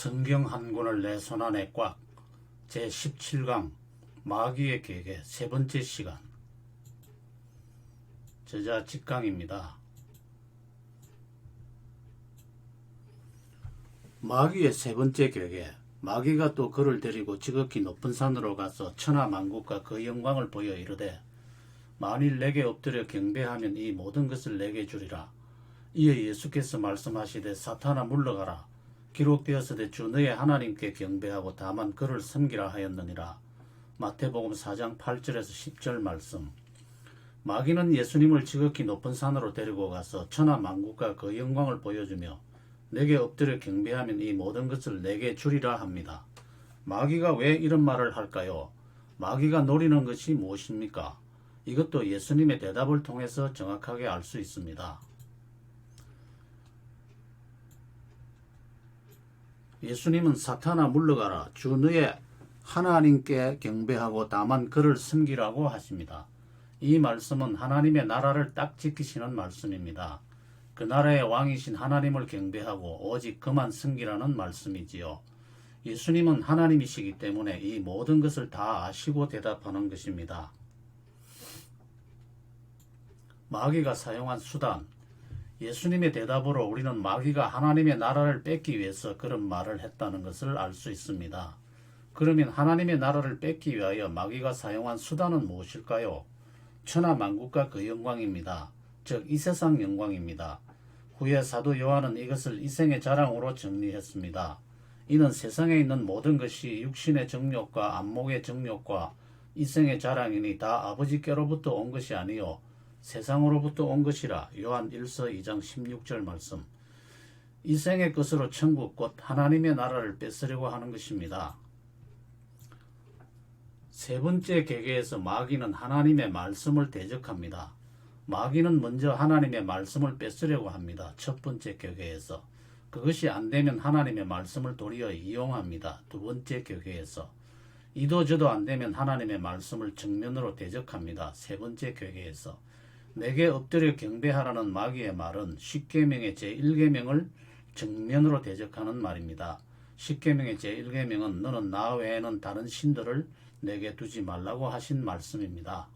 성경 한 권을 내 손안에 꽉 제17강 마귀의 계계 세 번째 시간. 저자 직강입니다. 마귀의 세 번째 계계 마귀가 또 그를 데리고 지극히 높은 산으로 가서 천하 만국과 그 영광을 보여 이르되 만일 내게 엎드려 경배하면 이 모든 것을 내게 주리라. 이에 예수께서 말씀하시되 사탄아 물러가라 기록되었으되 주 너의 하나님께 경배하고 다만 그를 섬기라 하였느니라 마태복음 4장 8절에서 10절 말씀 마귀는 예수님을 지극히 높은 산으로 데리고 가서 천하 만국과 그 영광을 보여주며 내게 엎드려 경배하면 이 모든 것을 내게 주리라 합니다. 마귀가 왜 이런 말을 할까요? 마귀가 노리는 것이 무엇입니까? 이것도 예수님의 대답을 통해서 정확하게 알 수 있습니다. 예수님은 사탄아 물러가라 주 너의 하나님께 경배하고 다만 그를 섬기라고 하십니다. 이 말씀은 하나님의 나라를 딱 지키시는 말씀입니다. 그 나라의 왕이신 하나님을 경배하고 오직 그만 섬기라는 말씀이지요. 예수님은 하나님이시기 때문에 이 모든 것을 다 아시고 대답하는 것입니다. 마귀가 사용한 수단, 예수님의 대답으로 우리는 마귀가 하나님의 나라를 뺏기 위해서 그런 말을 했다는 것을 알 수 있습니다. 그러면 하나님의 나라를 뺏기 위하여 마귀가 사용한 수단은 무엇일까요? 천하 만국과 그 영광입니다. 즉 이 세상 영광입니다. 후에 사도 요한은 이것을 이생의 자랑으로 정리했습니다. 이는 세상에 있는 모든 것이 육신의 정욕과 안목의 정욕과 이생의 자랑이니 다 아버지께로부터 온 것이 아니요 세상으로부터 온 것이라 요한 1서 2장 16절 말씀 이생의 것으로 천국 곧 하나님의 나라를 뺏으려고 하는 것입니다. 세 번째 계계에서 마귀는 하나님의 말씀을 대적합니다. 마귀는 먼저 하나님의 말씀을 뺏으려고 합니다. 첫 번째 계계에서 그것이 안 되면 하나님의 말씀을 도리어 이용합니다. 두 번째 계계에서 이도 저도 안 되면 하나님의 말씀을 정면으로 대적합니다. 세 번째 계계에서 내게 엎드려 경배하라는 마귀의 말은 십계명의 제1계명을 정면으로 대적하는 말입니다. 십계명의 제1계명은 너는 나 외에는 다른 신들을 내게 두지 말라고 하신 말씀입니다.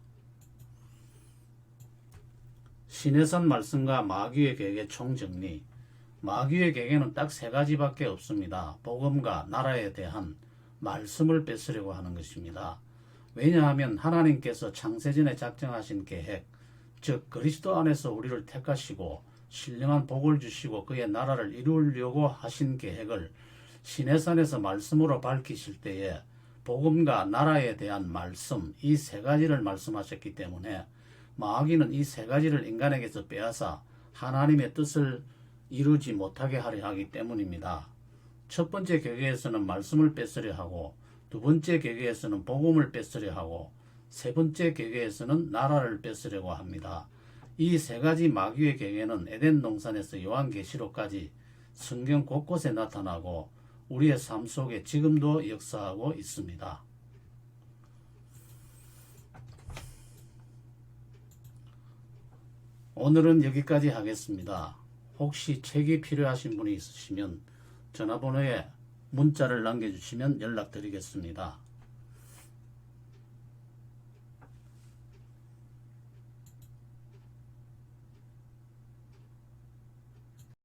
신해선 말씀과 마귀의 계계 총정리 마귀의 계계는 딱 세 가지밖에 없습니다. 복음과 나라에 대한 말씀을 뺏으려고 하는 것입니다. 왜냐하면 하나님께서 창세전에 작정하신 계획, 즉 그리스도 안에서 우리를 택하시고 신령한 복을 주시고 그의 나라를 이루려고 하신 계획을 시내산에서 말씀으로 밝히실 때에 복음과 나라에 대한 말씀 이 세 가지를 말씀하셨기 때문에 마귀는 이 세 가지를 인간에게서 빼앗아 하나님의 뜻을 이루지 못하게 하려 하기 때문입니다. 첫 번째 계계에서는 말씀을 뺏으려 하고 두 번째 계계에서는 복음을 뺏으려 하고 세 번째 계계에서는 나라를 뺏으려고 합니다. 이 세 가지 마귀의 계계는 에덴 동산에서 요한계시록까지 성경 곳곳에 나타나고 우리의 삶 속에 지금도 역사하고 있습니다. 오늘은 여기까지 하겠습니다. 혹시 책이 필요하신 분이 있으시면 전화번호에 문자를 남겨주시면 연락드리겠습니다.